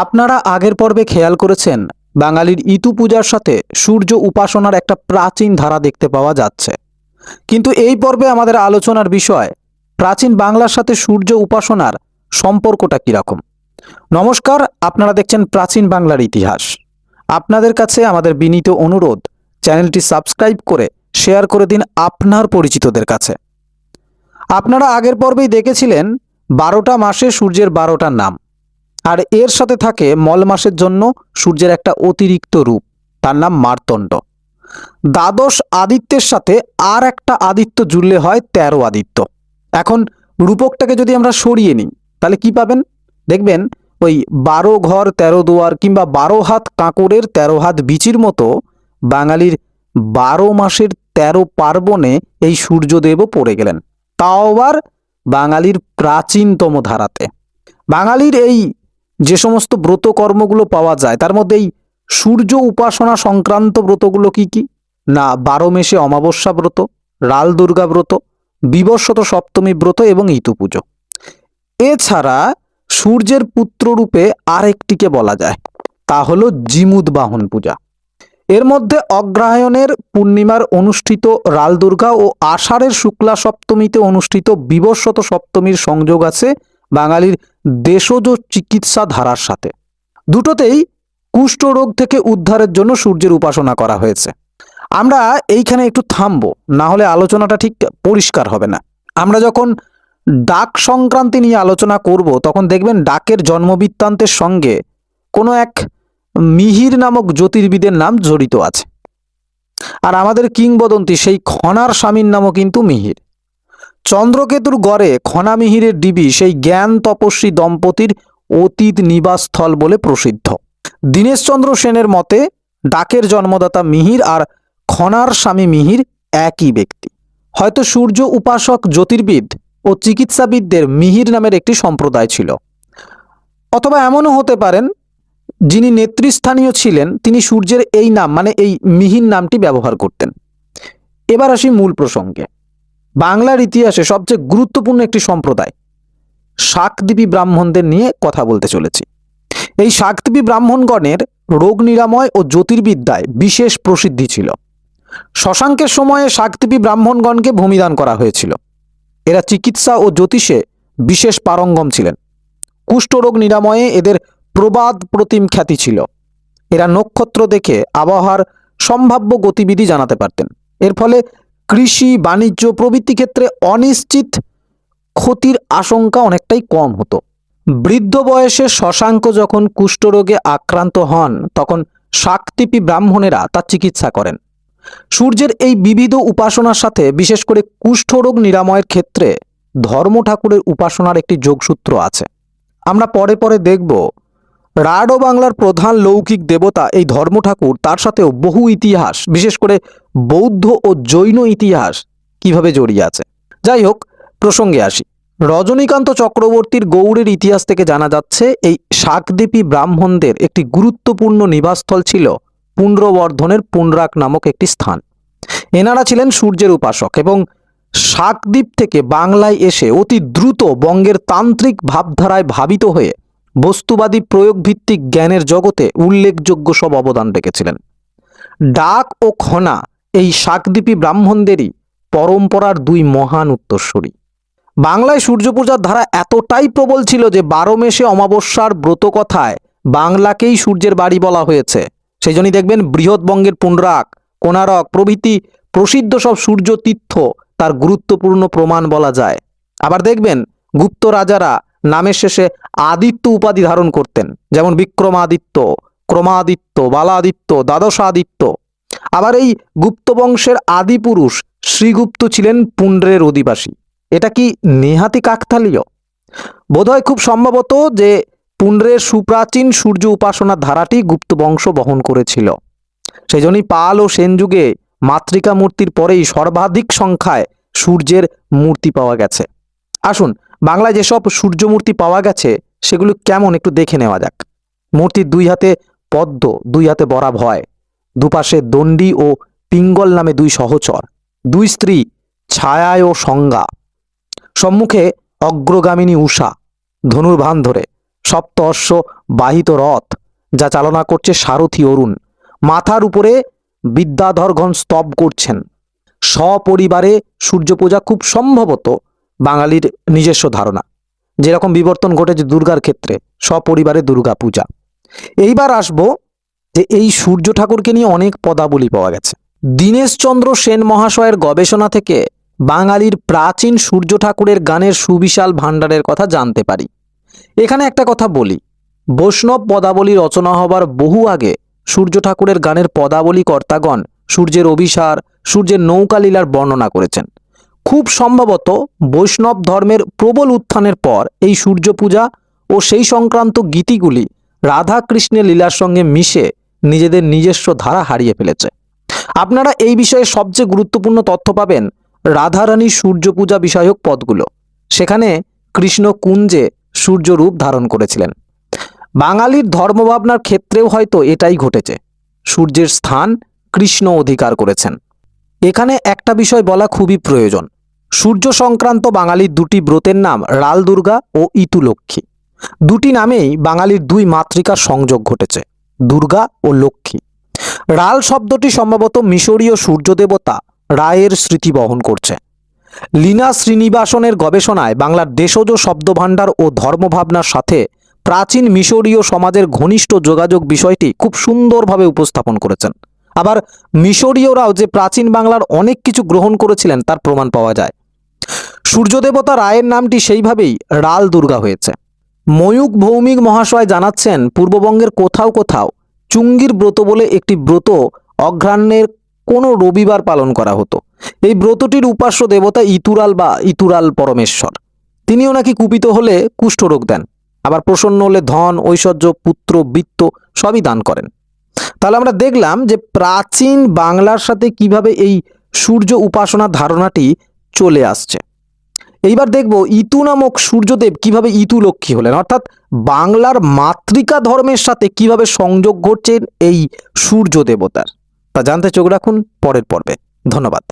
আপনারা আগের পর্বে খেয়াল করেছেন, বাঙালির ইতু পূজার সাথে সূর্য উপাসনার একটা প্রাচীন ধারা দেখতে পাওয়া যাচ্ছে। কিন্তু এই পর্বে আমাদের আলোচনার বিষয়, প্রাচীন বাংলার সাথে সূর্য উপাসনার সম্পর্কটা কীরকম? নমস্কার, আপনারা দেখছেন প্রাচীন বাংলার ইতিহাস। আপনাদের কাছে আমাদের বিনীত অনুরোধ, চ্যানেলটি সাবস্ক্রাইব করে শেয়ার করে দিন আপনার পরিচিতদের কাছে। আপনারা আগের পর্বেই দেখেছিলেন, বারোটা মাসে সূর্যের বারোটা নাম। আর এর সাথে থাকে মল মাসের জন্য সূর্যের একটা অতিরিক্ত রূপ। তার নাম মার্তণ্ড। দ্বাদশ আদিত্যের সাথে আর একটা আদিত্য জুড়লে হয় তেরো আদিত্য। এখন রূপকটাকে যদি আমরা সরিয়ে নিই, তাহলে কি পাবেন? দেখবেন ওই বারো ঘর, তেরো দুয়ার কিংবা বারো হাত কাঁকড়ের, তেরো হাত বিচির মতো বাঙালির বারো মাসের তেরো পার্বণে এই সূর্যদেবও পড়ে গেলেন। তাও আবার বাঙালির প্রাচীনতম ধারাতে। বাঙালির এই যে সমস্ত ব্রত কর্মগুলো পাওয়া যায়, তার মধ্যে এই সূর্য উপাসনা সংক্রান্ত ব্রতগুলো কি কি? না, বারো মেশে অমাবস্যা ব্রত, রাল দুর্গা ব্রত বিবস্বত সপ্তমী ব্রত এবং ইতু পুজো। এছাড়া সূর্যের পুত্র পুত্ররূপে আরেকটিকে বলা যায়, তা হলো জিমুদ বাহন পূজা। এর মধ্যে অগ্রহায়ণের পূর্ণিমার অনুষ্ঠিত রাল দুর্গা ও আষাঢ়ের শুক্লা সপ্তমীতে অনুষ্ঠিত বিবস্বত সপ্তমীর সংযোগ আছে বাঙালির দেশজ চিকিৎসা ধারার সাথে। দুটোতেই কুষ্ঠরোগ থেকে উদ্ধারের জন্য সূর্যের উপাসনা করা হয়েছে। আমরা এইখানে একটু থামবো, না হলে আলোচনাটা ঠিক পরিষ্কার হবে না। আমরা যখন ডাক সংক্রান্তি নিয়ে আলোচনা করব, তখন দেখবেন ডাকের জন্মবৃত্তান্তের সঙ্গে কোনো এক মিহির নামক জ্যোতির্বিদের নাম জড়িত আছে। আর আমাদের কিংবদন্তি সেই খনার স্বামীর নামও কিন্তু মিহির। চন্দ্রকেতুর গড়ে খনা মিহিরের ডিবি সেই জ্ঞান তপস্বী দম্পতির অতীত নিবাসস্থল বলে প্রসিদ্ধ। দীনেশচন্দ্র সেনের মতে, ডাকের জন্মদাতা মিহির আর খনার স্বামী মিহির একই ব্যক্তি। হয়তো সূর্য উপাসক, জ্যোতির্বিদ ও চিকিৎসাবিদদের মিহির নামের একটি সম্প্রদায় ছিল। অথবা এমনও হতে পারেন, যিনি নেতৃস্থানীয় ছিলেন, তিনি সূর্যের এই নাম মানে এই মিহির নামটি ব্যবহার করতেন। এবার আসি মূল প্রসঙ্গে। বাংলার ইতিহাসে সবচেয়ে গুরুত্বপূর্ণ একটি সম্প্রদায়, শাকদ্বীপী ব্রাহ্মণদের নিয়ে কথা বলতে চলেছি। এই শাকদ্বীপী ব্রাহ্মণগণের রোগ নিরাময় ও জ্যোতির্বিদ্যায় বিশেষ প্রসিদ্ধি ছিল। শশাঙ্কের সময়ে শাকদ্বীপী ব্রাহ্মণগণকে ভূমিদান করা হয়েছিল। এরা চিকিৎসা ও জ্যোতিষে বিশেষ পারঙ্গম ছিলেন। কুষ্ঠরোগ নিরাময়ে এদের প্রবাদ প্রতিম খ্যাতি ছিল। এরা নক্ষত্র দেখে আবহাওয়ার সম্ভাব্য গতিবিধি জানাতে পারতেন। এর ফলে কৃষি, বাণিজ্য প্রভৃতি ক্ষেত্রে অনিশ্চিত ক্ষতির আশঙ্কা অনেকটাই কম হতো। বৃদ্ধ বয়সে শশাঙ্ক যখন কুষ্ঠরোগে আক্রান্ত হন, তখন শাকতিপি ব্রাহ্মণেরা তার চিকিৎসা করেন। সূর্যের এই বিবিধ উপাসনার সাথে, বিশেষ করে কুষ্ঠরোগ নিরাময়ের ক্ষেত্রে ধর্ম ঠাকুরের উপাসনার একটি যোগসূত্র আছে। আমরা পরে পরে দেখব রাড বাংলার প্রধান লৌকিক দেবতা এই ধর্ম ঠাকুর তার সাথেও বহু ইতিহাস, বিশেষ করে বৌদ্ধ ও জৈন ইতিহাস কীভাবে জড়িয়ে আছে। যাই হোক, প্রসঙ্গে আসি। রজনীকান্ত চক্রবর্তীর গৌড়ের ইতিহাস থেকে জানা যাচ্ছে, এই শাকদ্বীপী ব্রাহ্মণদের একটি গুরুত্বপূর্ণ নিবাসস্থল ছিল পুণ্ড্রবর্ধনের পুণ্ডরাক নামক একটি স্থান। এনারা ছিলেন সূর্যের উপাসক এবং শাকদ্বীপ থেকে বাংলায় এসে অতি দ্রুত বঙ্গের তান্ত্রিক ভাবধারায় ভাবিত হয়ে বস্তুবাদী প্রয়োগভিত্তিক জ্ঞানের জগতে উল্লেখযোগ্য সব অবদান রেখেছিলেন। ডাক ও খনা এই শাকদ্বীপী ব্রাহ্মণদেরই পরম্পরার দুই মহান উত্তরস্বরী বাংলায় সূর্যপূজার ধারা এতটাই প্রবল ছিল যে বারো মেশে অমাবস্যার ব্রত কথায় বাংলাকেই সূর্যের বাড়ি বলা হয়েছে। সেই জন্যই দেখবেন বৃহৎবঙ্গের পুণ্ডরাক কোনারক প্রভৃতি প্রসিদ্ধ সব সূর্য তীর্থ তার গুরুত্বপূর্ণ প্রমাণ বলা যায়। আবার দেখবেন গুপ্ত রাজারা নামের শেষে আদিত্য উপাধি ধারণ করতেন, যেমন বিক্রমাদিত্য, ক্রমাদিত্য, বালাদিত্য দ্বাদশ আদিত্য আবার এই গুপ্ত বংশের আদি পুরুষ শ্রীগুপ্ত ছিলেন পুণ্ড্রের অধিবাসী। এটা কি নেহাতি কাকতালীয়? বোধহয় খুব সম্ভবত যে পুণ্ড্রের সুপ্রাচীন সূর্য উপাসনার ধারাটি গুপ্ত বংশ বহন করেছিল। সেই জন্যই পাল ও সেন যুগে মাতৃকা মূর্তির পরেই সর্বাধিক সংখ্যায় সূর্যের মূর্তি পাওয়া গেছে। আসুন বাংলায় যেসব সূর্যমূর্তি পাওয়া গেছে, সেগুলো কেমন একটু দেখে নেওয়া যাক। মূর্তির দুই হাতে পদ্ম, দুই হাতে বরাব হয়। দুপাশে দণ্ডি ও পিঙ্গল নামে দুই সহচর। দুই স্ত্রী, ছায়ায় ও সংজ্ঞা। সম্মুখে অগ্রগামিনী উষা ধনুর্ভান ধরে সপ্তর্ষ বাহিত রথ, যা চালনা করছে সারথি অরুণ। মাথার উপরে বিদ্যাধরগণ স্তব করছেন। সপরিবারে সূর্য পূজা খুব সম্ভবত বাঙালির নিজস্ব ধারণা। যেরকম বিবর্তন ঘটেছে দুর্গার ক্ষেত্রে, সপরিবারে দুর্গা পূজা এইবার আসব যে এই সূর্য ঠাকুরকে নিয়ে অনেক পদাবলী পাওয়া গেছে। দীনেশচন্দ্র সেন মহাশয়ের গবেষণা থেকে বাঙালির প্রাচীন সূর্য ঠাকুরের গানের সুবিশাল ভাণ্ডারের কথা জানতে পারি। এখানে একটা কথা বলি, বৈষ্ণব পদাবলী রচনা হবার বহু আগে সূর্য ঠাকুরের গানের পদাবলী কর্তাগণ সূর্যের অভিসার, সূর্যের নৌকালীলার বর্ণনা করেছেন। খুব সম্ভবত বৈষ্ণব ধর্মের প্রবল উত্থানের পর এই সূর্য পূজা ও সেই সংক্রান্ত গীতিগুলি রাধা কৃষ্ণের লীলার সঙ্গে মিশে নিজেদের নিজস্ব ধারা হারিয়ে ফেলেছে। আপনারা এই বিষয়ে সবচেয়ে গুরুত্বপূর্ণ তথ্য পাবেন রাধারানী সূর্য পূজা বিষয়ক পদগুলো। সেখানে কৃষ্ণ কুঞ্জে সূর্যরূপ ধারণ করেছিলেন। বাঙালির ধর্মভাবনার ক্ষেত্রেও হয়তো এটাই ঘটেছে। সূর্যের স্থান কৃষ্ণ অধিকার করেছেন। এখানে একটা বিষয় বলা খুবই প্রয়োজন। সূর্য সংক্রান্ত বাঙালির দুটি ব্রতের নাম রাল দুর্গা ও ইতুলক্ষ্মী দুটি নামেই বাঙালির দুই মাতৃকার সংযোগ ঘটেছে, দুর্গা ও লক্ষ্মী। রাল শব্দটি সম্ভবত মিশরীয় সূর্য দেবতা রায়ের স্মৃতি বহন করছে। লীনা শ্রীনিবাসনের গবেষণায় বাংলার দেশজ শব্দভাণ্ডার ও ধর্মভাবনার সাথে প্রাচীন মিশরীয় সমাজের ঘনিষ্ঠ যোগাযোগ বিষয়টি খুব সুন্দরভাবে উপস্থাপন করেছেন। আবার মিশরীয়রাও যে প্রাচীন বাংলার অনেক কিছু গ্রহণ করেছিলেন, তার প্রমাণ পাওয়া যায়। সূর্যদেবতা রায়ের নামটি সেইভাবেই রাল দুর্গা হয়েছে। ময়ূক ভৌমিক মহাশয় জানাচ্ছেন, পূর্ববঙ্গের কোথাও কোথাও চুঙ্গির ব্রত বলে একটি ব্রত অঘ্রাণের কোনো রবিবার পালন করা হতো। এই ব্রতটির উপাস্য দেবতা ইতুরাল বা ইতুরাল পরমেশ্বর। তিনিও নাকি কুপিত হলে কুষ্ঠরোগ দেন। আবার প্রসন্ন হলে ধন, ঐশ্বর্য, পুত্র, বৃত্ত সবই দান করেন। তাহলে আমরা দেখলাম যে প্রাচীন বাংলার সাথে কীভাবে এই সূর্য উপাসনা ধারণাটি চলে আসছে। এইবার দেখব ইতু নামক সূর্যদেব কীভাবে ইতু লক্ষ্মী হলেন, অর্থাৎ বাংলার মাতৃকা ধর্মের সাথে কীভাবে সংযোগ ঘটছেন এই সূর্য দেবতার। তা জানতে চোখ রাখুন পরের পর্বে। ধন্যবাদ।